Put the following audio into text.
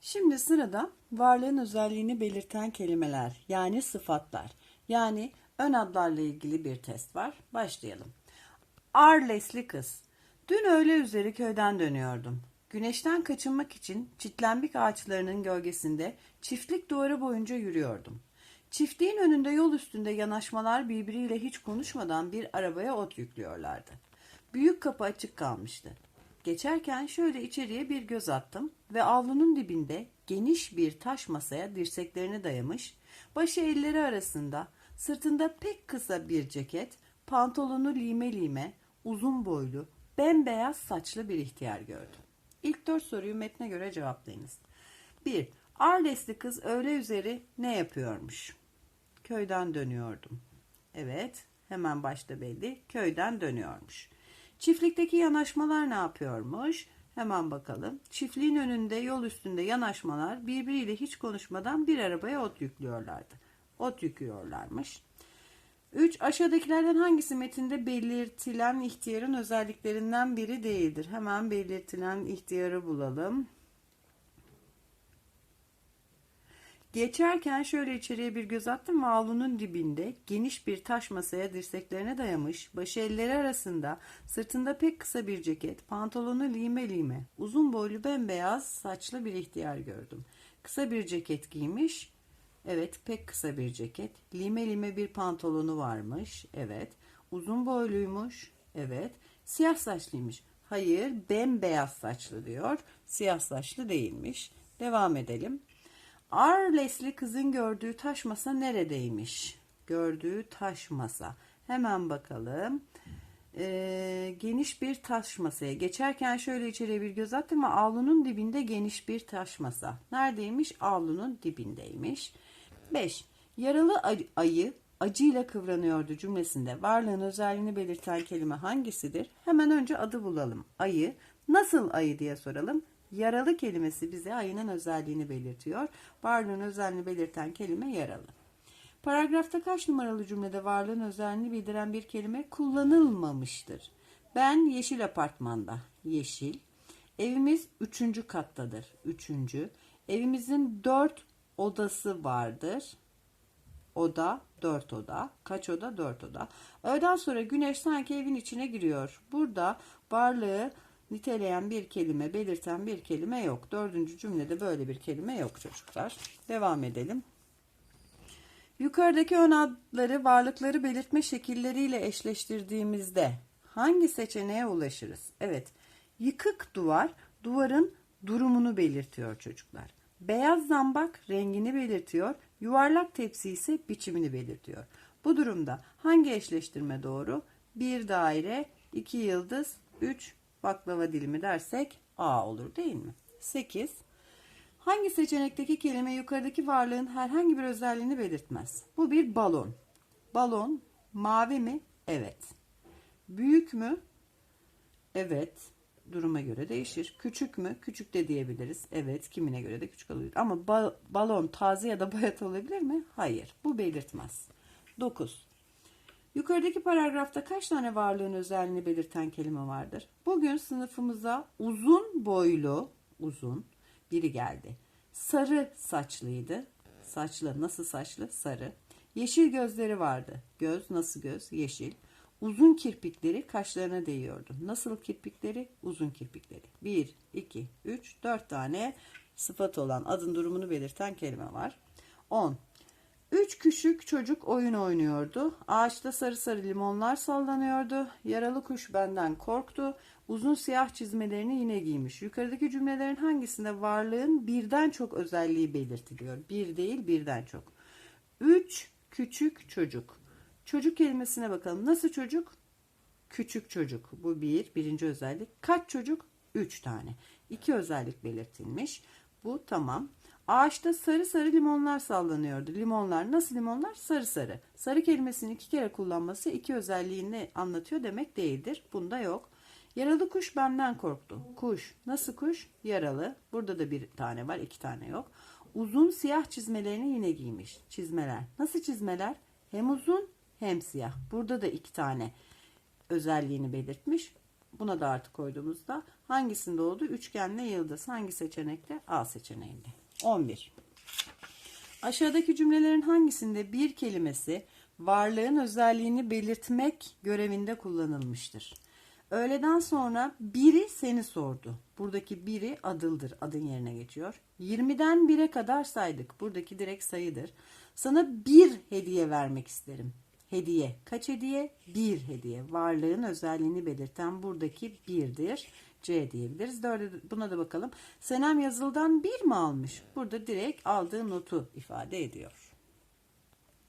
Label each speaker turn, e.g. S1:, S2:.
S1: Şimdi sırada varlığın özelliğini belirten kelimeler yani sıfatlar yani ön adlarla ilgili bir test var. Başlayalım. Arlesli kız. Dün öğle üzeri köyden dönüyordum. Güneşten kaçınmak için çitlenbik ağaçlarının gölgesinde çiftlik duvarı boyunca yürüyordum. Çiftliğin önünde yol üstünde yanaşmalar birbiriyle hiç konuşmadan bir arabaya ot yüklüyorlardı. Büyük kapı açık kalmıştı. Geçerken şöyle içeriye bir göz attım ve avlunun dibinde geniş bir taş masaya dirseklerini dayamış, başı elleri arasında, sırtında pek kısa bir ceket, pantolonu lime lime, uzun boylu, bembeyaz saçlı bir ihtiyar gördüm. İlk dört soruyu metne göre cevaplayınız. 1. Arlesli kız öğle üzeri ne yapıyormuş? Köyden dönüyordum. Evet, hemen başta belli. Köyden dönüyormuş. Çiftlikteki yanaşmalar ne yapıyormuş? Hemen bakalım. Çiftliğin önünde yol üstünde yanaşmalar birbiriyle hiç konuşmadan bir arabaya ot yüklüyorlardı. Ot yüklüyorlarmış. 3. Aşağıdakilerden hangisi metinde belirtilen ihtiyarın özelliklerinden biri değildir? Hemen belirtilen ihtiyarı bulalım. Geçerken şöyle içeriye bir göz attım ve avlunun dibinde geniş bir taş masaya dirseklerine dayamış, başı elleri arasında, sırtında pek kısa bir ceket, pantolonu lime lime, uzun boylu bembeyaz saçlı bir ihtiyar gördüm. Kısa bir ceket giymiş, evet pek kısa bir ceket, lime lime bir pantolonu varmış, evet, uzun boyluymuş, evet, siyah saçlıymış. Hayır, bembeyaz saçlı diyor, siyah saçlı değilmiş. Devam edelim. Arlesli kızın gördüğü taş masa neredeymiş? Gördüğü taş masa. Hemen bakalım. Ee, geniş bir taş masaya. Geçerken şöyle içeriye bir göz attım ama avlunun dibinde geniş bir taş masa. Neredeymiş? Avlunun dibindeymiş. 5. Yaralı ay- ayı acıyla kıvranıyordu cümlesinde varlığın özelliğini belirten kelime hangisidir? Hemen önce adı bulalım. Ayı. Nasıl ayı diye soralım. Yaralı kelimesi bize ayının özelliğini belirtiyor. Varlığın özelliğini belirten kelime yaralı. Paragrafta kaç numaralı cümlede varlığın özelliğini bildiren bir kelime kullanılmamıştır? Ben yeşil apartmanda. Yeşil. Evimiz üçüncü kattadır. Üçüncü. Evimizin dört odası vardır. Oda, dört oda. Kaç oda? Dört oda. Öğleden sonra güneş sanki evin içine giriyor. Burada varlığı niteleyen bir kelime, belirten bir kelime yok. Dördüncü cümlede böyle bir kelime yok çocuklar. Devam edelim. Yukarıdaki ön adları varlıkları belirtme şekilleriyle eşleştirdiğimizde hangi seçeneğe ulaşırız? Evet, yıkık duvar duvarın durumunu belirtiyor çocuklar. Beyaz zambak rengini belirtiyor, yuvarlak tepsi ise biçimini belirtiyor. Bu durumda hangi eşleştirme doğru? Bir daire, iki yıldız, üç baklava dilimi dersek A olur değil mi? 8. Hangi seçenekteki kelime yukarıdaki varlığın herhangi bir özelliğini belirtmez? Bu bir balon. Balon mavi mi? Evet. Büyük mü? Evet. Duruma göre değişir. Küçük mü? Küçük de diyebiliriz. Evet. Kimine göre de küçük olabilir. Ama ba- balon taze ya da bayat olabilir mi? Hayır. Bu belirtmez. 9. Yukarıdaki paragrafta kaç tane varlığın özelliğini belirten kelime vardır? Bugün sınıfımıza uzun boylu, uzun biri geldi. Sarı saçlıydı. Saçlı, nasıl saçlı? Sarı. Yeşil gözleri vardı. Göz, nasıl göz? Yeşil. Uzun kirpikleri kaşlarına değiyordu. Nasıl kirpikleri? Uzun kirpikleri. 1, 2, 3, 4 tane sıfat olan adın durumunu belirten kelime var. 10. Üç küçük çocuk oyun oynuyordu. Ağaçta sarı sarı limonlar sallanıyordu. Yaralı kuş benden korktu. Uzun siyah çizmelerini yine giymiş. Yukarıdaki cümlelerin hangisinde varlığın birden çok özelliği belirtiliyor? Bir değil birden çok. Üç küçük çocuk. Çocuk kelimesine bakalım. Nasıl çocuk? Küçük çocuk. Bu bir. Birinci özellik. Kaç çocuk? Üç tane. İki özellik belirtilmiş. Bu tamam. Ağaçta sarı sarı limonlar sallanıyordu. Limonlar nasıl limonlar? Sarı sarı. Sarı kelimesini iki kere kullanması iki özelliğini anlatıyor demek değildir. Bunda yok. Yaralı kuş benden korktu. Kuş. Nasıl kuş? Yaralı. Burada da bir tane var, iki tane yok. Uzun siyah çizmelerini yine giymiş. Çizmeler. Nasıl çizmeler? Hem uzun hem siyah. Burada da iki tane özelliğini belirtmiş. Buna da artı koyduğumuzda hangisinde oldu? Üçgenle yıldız. Hangi seçenekte? A seçeneğinde. 11. Aşağıdaki cümlelerin hangisinde bir kelimesi varlığın özelliğini belirtmek görevinde kullanılmıştır? Öğleden sonra biri seni sordu. Buradaki biri adıldır. Adın yerine geçiyor. 20'den 1'e kadar saydık. Buradaki direkt sayıdır. Sana bir hediye vermek isterim. Hediye. Kaç hediye? Bir hediye. Varlığın özelliğini belirten buradaki birdir. C diyebiliriz. Dörde, buna da bakalım. Senem yazıldan bir mi almış? Burada direkt aldığı notu ifade ediyor.